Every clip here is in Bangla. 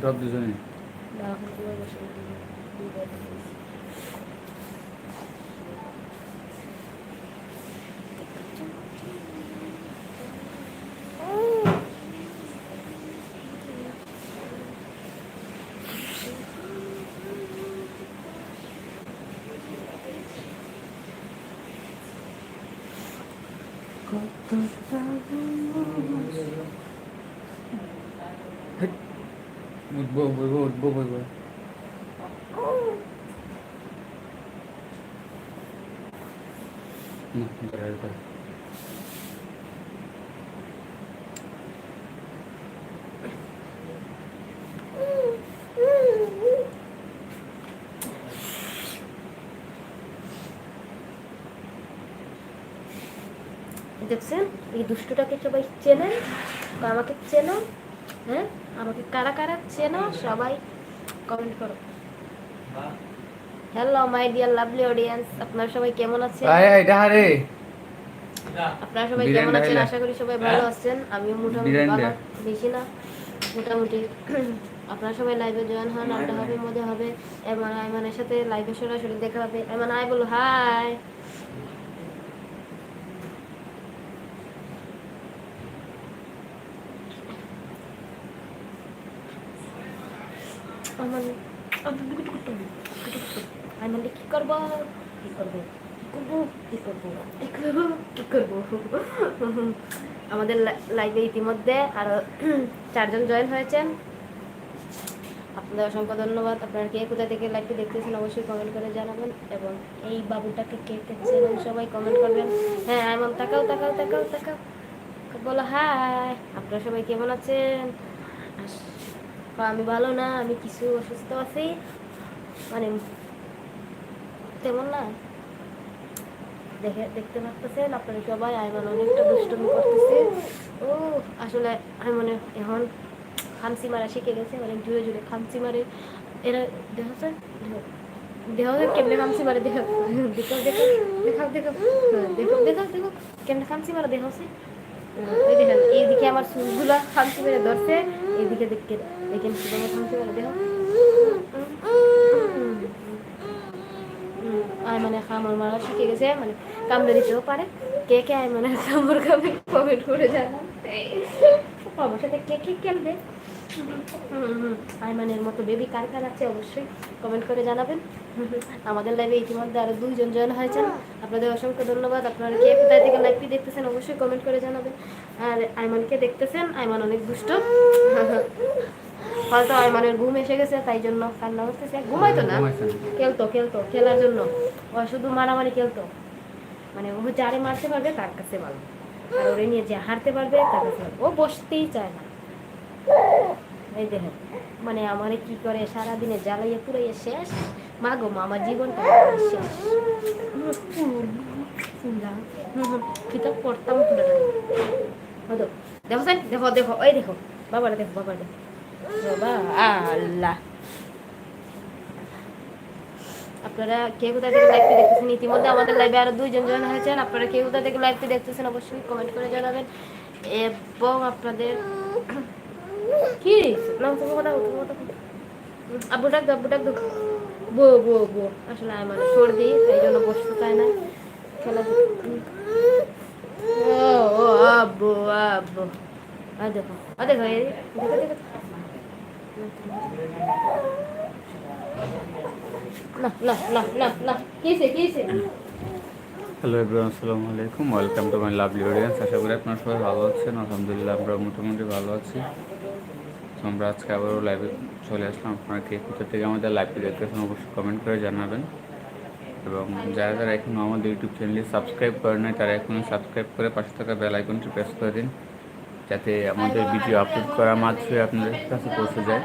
ড্রপ দুজনে। দেখছেন? এই দুষ্টটাকে সবাই চেনেন? আমাকে চেনো? হ্যাঁ? আমাকে কারা কারা চেনো? সবাই কমেন্ট করো। Hello my dear lovely audience আপনারা সবাই কেমন আছেন? আয় আয় ডাহারে আপনারা সবাই কেমন আছেন? আশা করি সবাই ভালো আছেন। আমিও মোটামুটি ভালো। বেশি না মোটামুটি। আপনারা সবাই লাইভে জয়েন হন আড্ডা হবে মজা হবে। এমন আইমানের সাথে লাইভে সরাসরি দেখা হবে। এমন আই বলো হাই কি করব কি করব কি করব আমাদের লাইভে ইতিমধ্যে আরও চারজন জয়েন হয়েছেন আপনাদের অসংখ্য ধন্যবাদ আপনারা কে কোথা থেকে লাইভটি দেখতেছেন অবশ্যই কমেন্ট করে জানাবেন এবং এই বাবুটাকে কে চেনেন সবাই কমেন্ট করবেন হ্যাঁ এমন তাকাও তাকাও তাকাও তাকাও বলো হাই আপনারা সবাই কেমন আছেন আমি ভালো না, আমি কিছু অসুস্থ আছি। মানে তেমন না। দেখে, দেখতে পাচ্ছেন আপনারা সবাই আইমান অনেকটা দুষ্টমি করতেছে। ও, আসলে আমি মনে এখন খামসি মারা শিখে গেছে, অনেক জুড়ে জুড়ে খামসি মারে। এরা দেখছে দেহ কেমনে খামসি মারে দেখ দেখো দেখো দেখো দেখো দেখো দেখো কেমনে খামসি মারা দেহ আছে এইদিকে আমার চুলগুলা খামসি মেরে ধরছে, এইদিকে দেখতে দেখেন কীভাবে খামসি মেরে দেহ আই মানে খামর মারা শিখে গেছে মানে কামড়ে দিতেও পারে। কে কে আই মানে খামর খাবে কমেন্ট করে জানান আমার সাথে কে কে খেলবে? আইমানের মতো বেবি কার কার আছে অবশ্যই কমেন্ট করে জানাবেন। আমাদের লাইভে ইতিমধ্যে আরও দুইজন জয়েন হয়েছেন। আপনাদের অসংখ্য ধন্যবাদ। আপনারা কে কোথায় থেকে লাইভটি দেখতেছেন অবশ্যই কমেন্ট করে জানাবেন। আর আইমানকে দেখতেছেন আইমান অনেক দুষ্ট। হয়তো আইমানের ঘুম এসে গেছে তাই জন্য কান্না হচ্ছে ঘুমাইতো না। খেলতো খেলতো খেলার জন্য। ও শুধু মারামারি খেলতো। মানে ও যারে মারতে পারবে তার কাছে ভালো। আর ওরে নিয়ে যে হারতে পারবে তার কাছে ও বসতেই চায় না। এই দেখেন মানে আমারে কি করে সারাদিনে জ্বালাইয়া পুরাইয়া শেষ? মা গো মা আমার জীবনটা শেষ। কিতাব পড়তাম দেখো দেখো দেখো ওই দেখো বাবারা দেখো বাবা দেখো। বাবা আল্লাহ। আপনারা কে কোথা থেকে লাইভটি দেখতেছেন? ইতিমধ্যে আমাদের লাইভে আরও দুইজন জয়েন হয়েছেন। আপনারা কে কোথা থেকে লাইভটি দেখতেছেন অবশ্যই কমেন্ট করে জানাবেন। এবং আপনাদের কি আব্বু ডাক আব্বু ডাক বো বো বো আসলে আমার সর্দি তাই জন্য বসতে চায় না। খেলা ও আব্বু আব্বু। আ দেখো আ দেখো দেখো দেখো না না না না না কিসে কিসে হ্যালো এভরিওয়ান আসসালামু আলাইকুম। Welcome to my lovely audience আশা করি আপনারা সবাই ভালো আছেন। আলহামদুলিল্লাহ, আমরা মোটামুটি ভালো আছি। আমরা আজকে আবারও লাইভে চলে আসলাম। আপনারা কে কোথা থেকে আমাদের লাইভটি দেখতেছেন অবশ্যই কমেন্ট করে জানাবেন। এবং যারা যারা এখনও আমাদের ইউটিউব চ্যানেলটি সাবস্ক্রাইব করে নাই, তারা এখনও সাবস্ক্রাইব করে পাশে থাকা বেল আইকনটি প্রেস করে দিন। যাতে আমাদের ভিডিও আপলোড করা মাত্রই আপনাদের কাছে পৌঁছে যায়।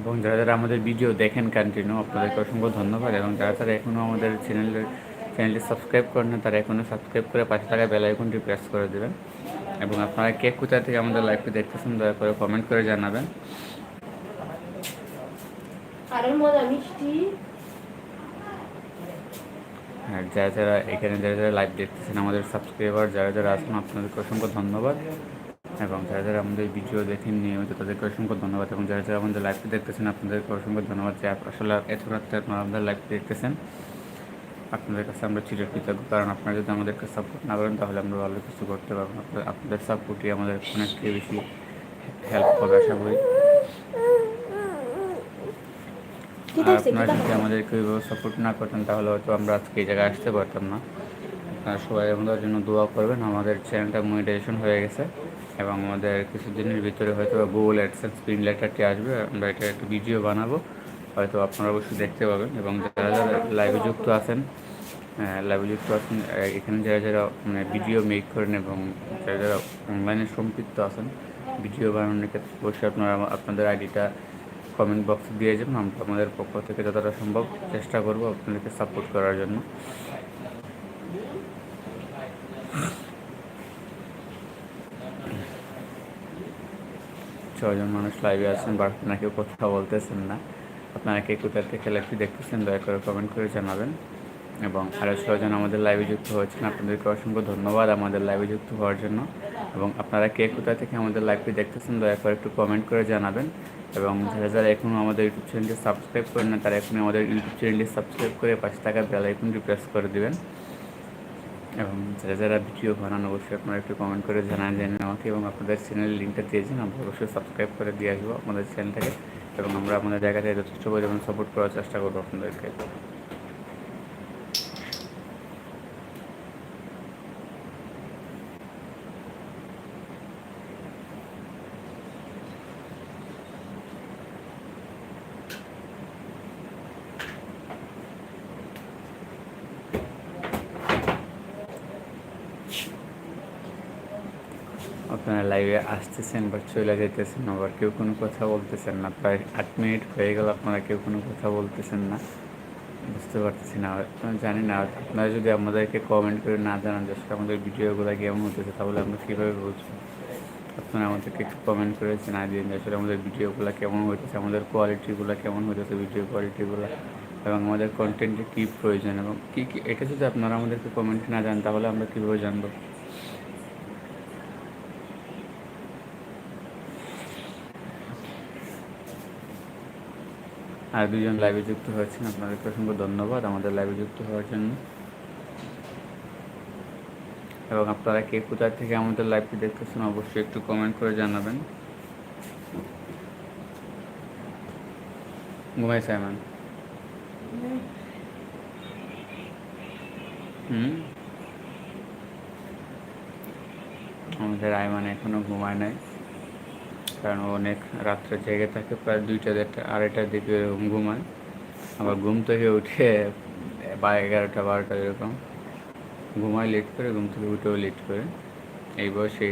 এবং যারা যারা আমাদের ভিডিও দেখেন কন্টিনিউ আপনাদেরকে অসংখ্য ধন্যবাদ। এবং যারা তারা এখনও আমাদের চ্যানেলের চ্যানেলটি সাবস্ক্রাইব করেন না, তারা এখনও সাবস্ক্রাইব করে পাশে থাকা বেল আইকনটি প্রেস করে দেবেন। এবং আপনারা কে কোথা থেকে আমাদের লাইভটি দেখতেছেন, দয়া করে কমেন্ট করে জানাবেন। আরও মজা মিষ্টি। আর যারা যারা এখানে যারা যারা লাইভ দেখতেছেন আমাদের সাবস্ক্রাইবার যারা যারা আছেন, আপনাদেরকে অসংখ্য ধন্যবাদ। এবং যারা যারা আমাদের ভিডিও দেখেন নিয়মিত, তাদেরকে অসংখ্য ধন্যবাদ। এবং যারা যারা আমাদের লাইভটি দেখতেছেন, আপনাদেরকে অসংখ্য ধন্যবাদ যে আসলে এত রাত্রে আপনারা আমাদের লাইভটি দেখতেছেন। আপনাদের কাছে আমরা চিরকৃতজ্ঞ। কারণ আপনারা যদি আমাদেরকে সাপোর্ট না করেন, তাহলে আমরা ভালো কিছু করতে পারব আপনাদের- সাপোর্টই আমাদের অনেকটাই বেশি হেল্প হবে আশা করি কি আর দেখছে? কি আপনারা যদি? আমাদেরকে ওইভাবে সাপোর্ট না করতেন তাহলে হয়তো আমরা আজকে এই জায়গায় আসতে পারতাম না। আপনারা সবাই আমাদের জন্য দোয়া করবেন। আমাদের চ্যানেলটা মনিটাইজেশন হয়ে গেছে এবং আমাদের কিছুদিনের ভিতরে হয়তো গুগল অ্যাডসেন্স স্ক্রিন লেটারটি আসবে। আমরা এটা একটু ভিডিও বানাবো। হয়তো আপনারা অবশ্যই দেখতে পাবেন এবং যারা যারা লাইভে যুক্ত আছেন লাইভে যুক্ত আছেন এখানে যারা যারা মানে ভিডিও মেক করেন এবং যারা যারা অনলাইনে সম্পৃক্ত আছেন ভিডিও বানানোর ক্ষেত্রে অবশ্যই আপনারা আপনাদের আইডিটা কমেন্ট বক্সে দিয়ে যাবেন আমরা আমাদের পক্ষ থেকে যতটা সম্ভব চেষ্টা করব আপনাদেরকে সাপোর্ট করার জন্য। ছজন মানুষ লাইভে আছেন বাট না কেউ কথা বলতেছেন না। আপনারা কে কোথায় থেকে লাইভটি দেখতেছেন, দয়া করে কমেন্ট করে জানাবেন। এবং আরও ছজন আমাদের লাইভে যুক্ত হয়েছেন, আপনাদেরকে অসংখ্য ধন্যবাদ আমাদের লাইভে যুক্ত হওয়ার জন্য। এবং আপনারা কে কোথা থেকে আমাদের লাইভটি দেখতেছেন, দয়া করে একটু কমেন্ট করে জানাবেন। এবং যারা যারা এখনও আমাদের ইউটিউব চ্যানেলটি সাবস্ক্রাইব করেন না, তারা এখনই আমাদের ইউটিউব চ্যানেলটি সাবস্ক্রাইব করে পাশে থাকা বেল আইকনটি প্রেস করে দিবেন। এবং যারা যারা ভিডিও বানান, অবশ্যই আপনারা একটু কমেন্ট করে জানান জানেন আমাকে এবং আপনাদের চ্যানেলের লিঙ্কটা দিয়েছেন আমরা অবশ্যই সাবস্ক্রাইব করে দিয়ে আসব আমাদের চ্যানেলটাকে এবং আমরা আমাদের জায়গা থেকে যথেষ্ট পরিমাণ সাপোর্ট করার চেষ্টা করব আপনাদেরকে। আপনারা লাইভে আসতেছেন বা চলে যেতেছেন আবার কেউ কোনো কথা বলতেছেন না, প্রায় আট মিনিট হয়ে গেল আপনারা কেউ কোনো কথা বলতেছেন না। বুঝতে পারতেছি না জানি না আপনারা যদি আমাদেরকে কমেন্ট করে না জানান যে আমাদের ভিডিওগুলো কেমন হতেছে তাহলে আমরা কীভাবে বুঝব? আপনারা আমাদেরকে একটু কমেন্ট করে জানা দিন যে আসলে আমাদের ভিডিওগুলো কেমন হইতেছে, আমাদের কোয়ালিটিগুলো কেমন হইতেছে ভিডিও কোয়ালিটিগুলো এবং আমাদের কন্টেন্টে কী প্রয়োজন, এবং কী কী এটা যদি আপনারা আমাদেরকে কমেন্ট না জান তাহলে আমরা কীভাবে জানব? আর দুজন লাইভে যুক্ত হয়েছেন, আপনাদেরকে অসংখ্য ধন্যবাদ। আমাদের লাইভে যুক্ত হওয়ার জন্য। এবং আপনারা কে কোথা থেকে আমাদের লাইভটি দেখতেছেন, অবশ্যই একটু কমেন্ট করে জানাবেন। ঘুমাই, সাইমান। হুম? আমাদের আইমান এখনও ঘুমায় নাই। কারণ অনেক রাত্রে জেগে থাকে, প্রায় দুইটা, দেড়টা আড়াইটার দিকে এরকম ঘুমায়। আবার ঘুম থেকে উঠে বা এগারোটা, বারোটা এরকম। ঘুমায় লেট করে, ঘুম থেকে উঠেও লেট করে। এই বয়সে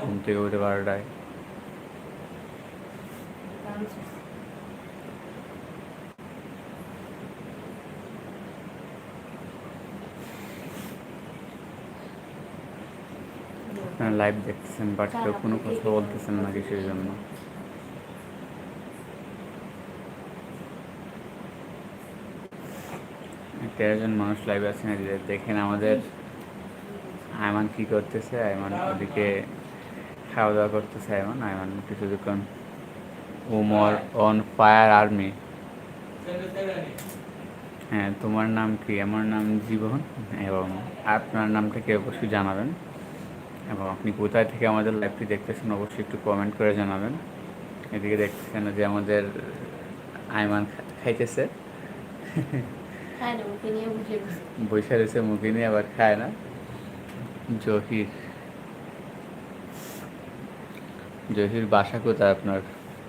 ঘুম থেকে উঠে বারোটায়। আপনারা লাইভ দেখতেছেন বাট কেউ কোনো কথা বলতেছেন না কিসের জন্য? তেরোজন মানুষ লাইভ আছেন দেখেন আমাদের আয়মান কি করতেছে, আয়মান ওদিকে খাওয়া দাওয়া করতেছে, আয়মান। আয়মান কিছুক্ষণ উমর অন ফায়ার আর্মি হ্যাঁ তোমার নাম কি? আমার নাম জীবন? এবং আপনার নামটা কি অবশ্যই জানাবেন। এবং আপনি কোথায় থেকে আমাদের লাইভটি দেখতেছেন অবশ্যই একটু কমেন্ট করে জানাবেন। এদিকে দেখতেছেন যে আমাদের আয়মান খা- খাইতেছে। বৈশা রয়েছে মুখে নিয়ে আবার খায় না। জহির জহির বাসা কোথায় আপনার?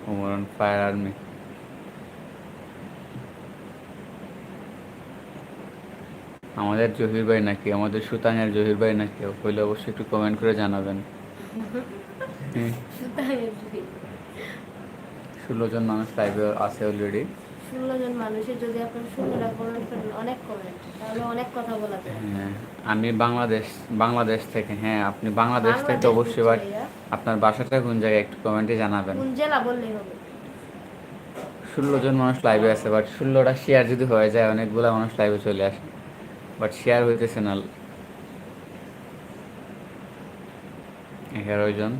উমরন ফায়ার আর্মি। আমাদের জহির ভাই নাকি? আমাদের সুতানের জহির ভাই নাকি? হইলে অবশ্যই একটু কমেন্ট করে জানাবেন। ষোলো জন মানুষ লাইভে আছে অলরেডি ষোলো জন মানুষের যদি আপনার ষোলোটা কমেন্ট করেন অনেক কমেন্ট তাহলে অনেক কথা বলা হ্যাঁ আমি বাংলাদেশ বাংলাদেশ থেকে হ্যাঁ আপনি বাংলাদেশ থেকে অবশ্যই আপনার বাসাটা কোন জায়গায় একটু কমেন্টে জানাবেন। কোন জেলা বললেই হবে। ষোলো জন মানুষ লাইভে আছে বাট ষোলোটা শেয়ার যদি হয়ে যায় অনেকগুলো মানুষ লাইভে চলে আসে। বাট শেয়ার হইতেছে না। এগারো জন।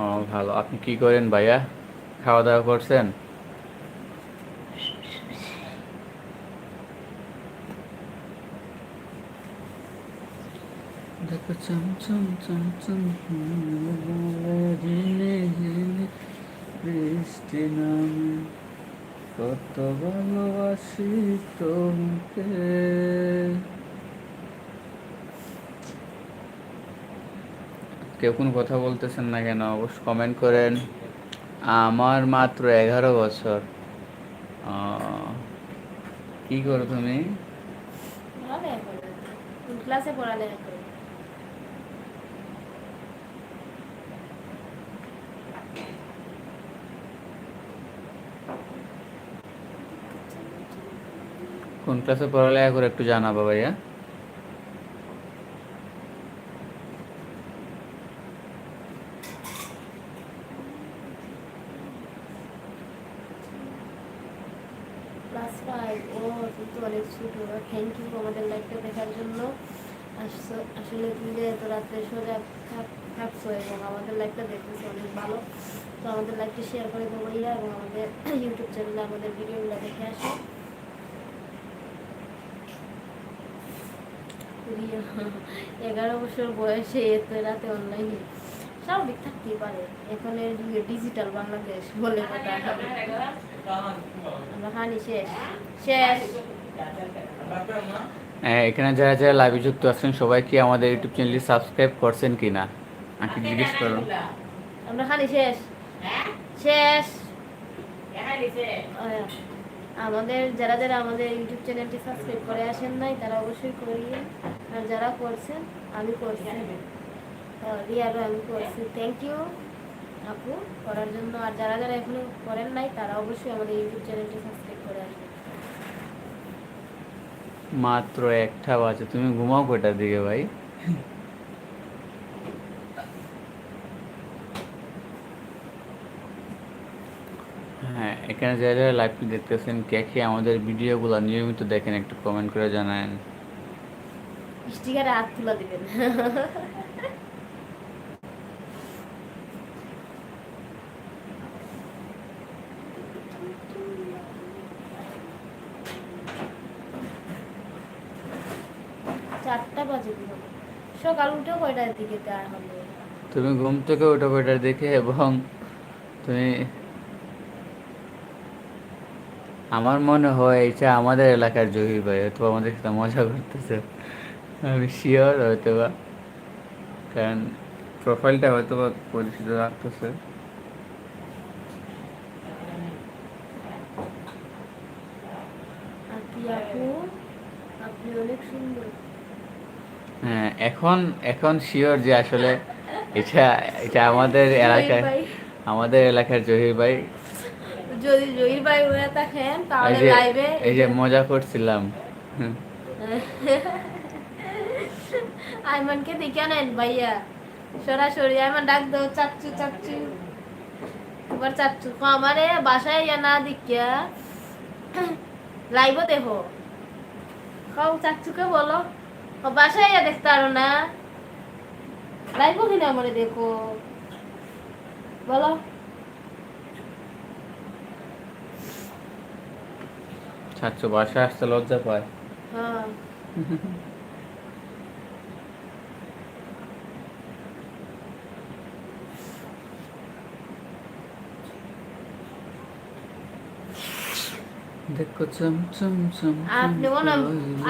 ও ভালো। আপনি কি করেন ভাইয়া? খাওয়া দাওয়া করছেন দেখো চম চম চম চম ঝিনে ঝিনে বৃষ্টি নামে কত ভালোবাসি তোমাকে। কেউ কোনো কথা বলতেছেন না কেন? অবশ্য কমেন্ট করেন আমার মাত্র এগারো বছর। কি করো তুমি? ক্লাসে পড়ালেখা ক্লাসে পড়ালেখা করে একটু জানাব ভাইয়া। আমাদের লাইভটা দেখার জন্য। আস- আসলে এবং আমাদের অনেক ভালো। তো আমাদের লাইভটা শেয়ার করে দেবো ইয়া এবং আমাদের ইউটিউব চ্যানেলে আমাদের ভিডিওগুলো দেখে আসো। এগারো বছর বয়সে এত রাতে অনলাইনে স্বাভাবিক থাকতেই পারে? এখন এর যুগে ডিজিটাল বাংলাদেশ বলে কথা হানি শেষ। শেষ। হ্যাঁ, এখানে যারা যারা লাইভে যুক্ত আছেন সবাই কি আমাদের ইউটিউব চ্যানেলটি সাবস্ক্রাইব করছেন কি না আমাকে জিজ্ঞেস করুন। আমরা হানি শেষ। শেষ। আয়া, আমাদের, যারা যারা আমাদের ইউটিউব চ্যানেলটি সাবস্ক্রাইব করে আসেন নাই, তারা অবশ্যই করিয়ে আর যারা করছেন, আমি করছি। রিয়ারও আমি করছি। থ্যাংক ইউ আপু, করার জন্য। আর যারা যারা এখনও করেন নাই, তারা অবশ্যই আমাদের ইউটিউব চ্যানেলটি সাবস্ক্রাইব করে আসবেন। মাত্র একটা বাজে। তুমি ঘুমাও কয়টার দিকে ভাই? হ্যাঁ এখানে যারা যারা লাইভটি দেখতেছেন কে কে আমাদের ভিডিওগুলো নিয়মিত দেখেন একটু কমেন্ট করে জানান স্টিকারে হাত তুলা দিবেন। চারটা বাজে সকাল উঠেও কয়টার দিকে দেওয়া হবে? তুমি ঘুম থেকে ওঠো কয়টার দেখে এবং তুমি আমার মনে হয় এটা আমাদের এলাকার জহির ভাই হয়তো আমাদের সাথে মজা করতেছে। আমি শিওর হয়তো বা কারণ প্রোফাইলটা হয়তো বা পরিচিত রাখতেছে হ্যাঁ এখন এখন শিওর যে আসলে এটা এটা আমাদের এলাকায় আমাদের এলাকার জহির ভাই। যদি জহির ভাই হয়ে থাকেন তাহলে লাইভে এই যে মজা করছিলাম। আইমানকে দেখে নেন ভাইয়া। সরাসরি আইমান ডাক দাও চাচ্চু চাচ্চু। তোমার চাচ্চু আমারে বাসায় ইয়া না দেখিয়া লাইভও দেখো। খাও চাচ্চুকে বলো বাসায় ইয়া দেখতে আরও না। লাইভও কিনে আমারে দেখো। বলো। ছাত্র বাসায় আসতে লজ্জা পায়। হ্যাঁ। দেখো চম চম চম আপনি মনে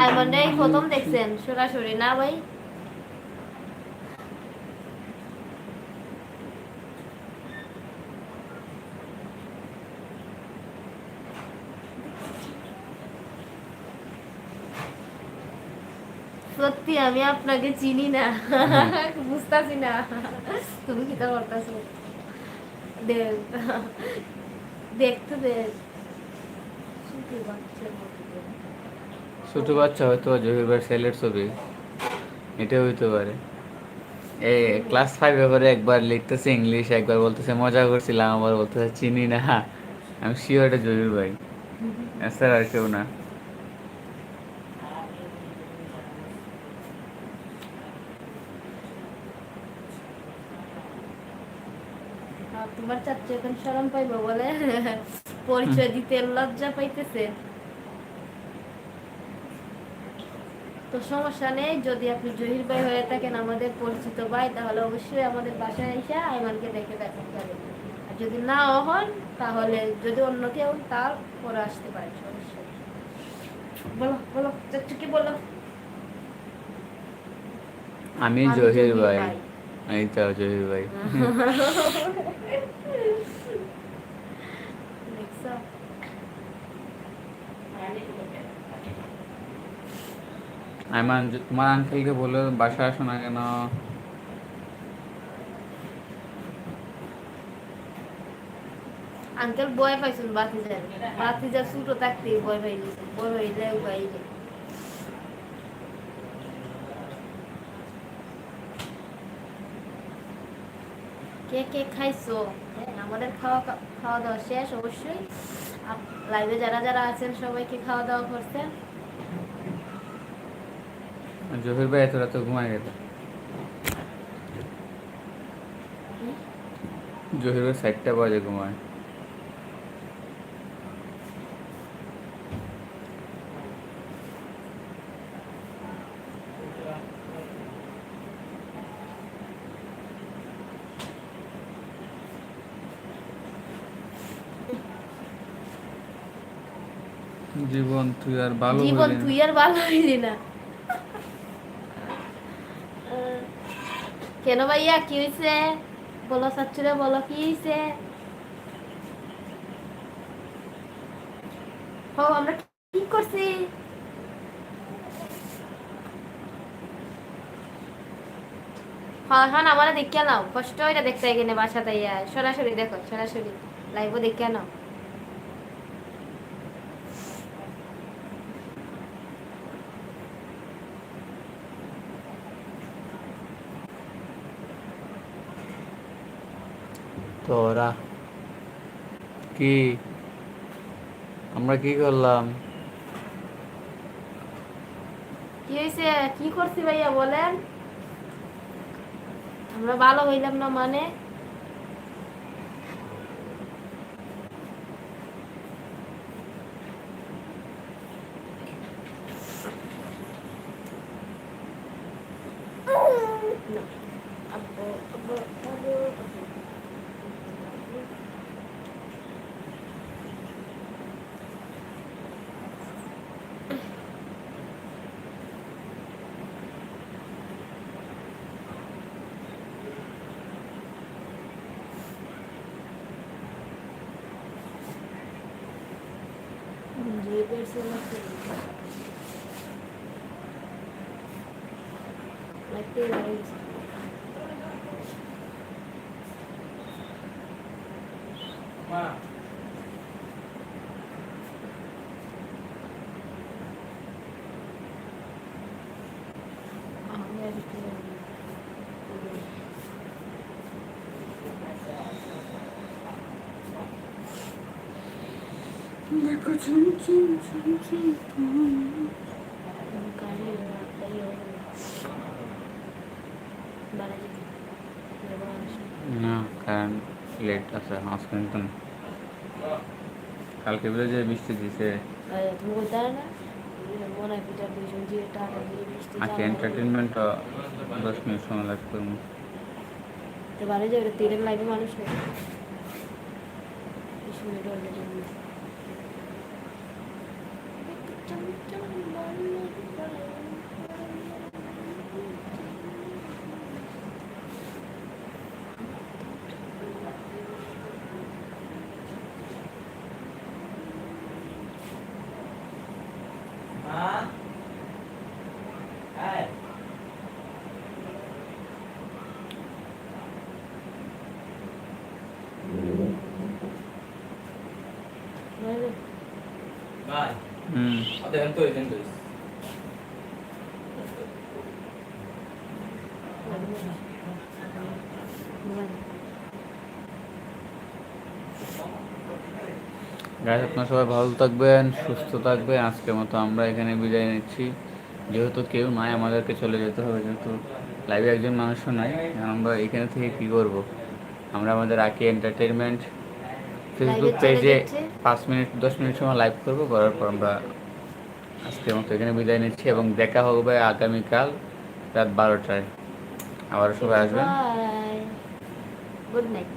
আইমানটাই প্রথম দেখছেন সরাসরি না ভাই? সত্যি, আমি আপনাকে চিনি না। বুঝতাছি না। তুমি কি তা করতেছো দেখ, দেখতে। ছোট বাচ্চা হয়তো জহির ভাই ছেলের ছবি। এটা হইতে পারে। এ ক্লাস ফাইভে করে একবার লিখতেছে ইংলিশ একবার বলতেছে, মজা করছিলাম, আবার বলতেছে, চিনি না। আমি শিওর এটা জহির ভাই। স্যার আর কেউ না। আর তোমার চাচ্চু এখন শরম পাইবো বলে। পরিচয় দিতে লজ্জা পাইতেছে। তো সমস্যা নেই যদি আপনি জহির ভাই হয়ে থাকেন আমাদের পরিচিত ভাই তাহলে অবশ্যই আমাদের বাসায় এসে আইমানকে দেখে দেখেন যাবেন। আর যদি নাও হন তাহলে যদি অন্য কেউ তার পরে আসতে পারে সমস্যা বলো বলো চাচ্চু কি বলো? আমি জহির ভাই। এই তো জহির ভাই? আইমান তোমার আঙ্কেলকে বলে বাসা আসো না কেন আঙ্কেল বয় পাইছুন বাতিজার বাতিজার ছোটো থাকতেই বয় পাইলি বয় পাইলে পাইলে কে কে খাইছো? আমাদের খাওয়া খাওয়া দাওয়া শেষ অবশ্যই। লাইভে যারা যারা আছেন সবাইকে খাওয়া দাওয়া করছেন জহির ভাই এত রাতে ঘুমায় গেল। জহির ভাই সাতটা বাজে ঘুমায়। জীবন তুই আর ভালো জীবন। তুই আর ভালো হইলি না। কেন ভাইয়া কি হয়েছে বলো সাচ্চুরে বলো কি হয়েছে ও আমরা ঠিক করছি? হ্যাঁ হ্যাঁ আমার দেখিয়া নাও। কষ্ট এটা দেখতে এখানে বাসাতে ইয়া সরাসরি দেখো সরাসরি। লাইভও দেখিয়া নাও। তোরা। কি? আমরা কি করলাম? কি হয়েছে কি করছি ভাইয়া বলেন? আমরা ভালো হইলাম না মানে? লাগতেই পারে। আমি আর কি বলব? দেখো চুম চুম চুম চুম আমি কাজে রাখতেই হবে। বাড়ি যেতে। এবার আসো। না কারণ লেট আছে কিন্তু না। কালকে বলে যে বৃষ্টি দিছে। আজকে এন্টারটেনমেন্ট দশ মিনিট সময় লাগবে তো। বাড়ি যাবে তেলের লাইভে মানুষ নেই দেখেন তো এজেন্ট হয়েছে গাইজ সবাই ভালো থাকবেন সুস্থ থাকবে আজকের মতো আমরা এখানে বিদায় নিচ্ছি। যেহেতু কেউ নাই আমাদেরকে চলে যেতে হবে যেহেতু লাইভে একজন মানুষও নাই আমরা এখানে থেকে কি করব? আমরা আমাদের আঁকি এন্টারটেনমেন্ট ফেসবুক পেজে পাঁচ মিনিট দশ মিনিট সময় লাইভ করব করার পর আমরা আজকের মতো এখানে বিদায় নিচ্ছি এবং দেখা হবে আগামীকাল রাত বারোটায়। আবার সবাই আসবেন। Good night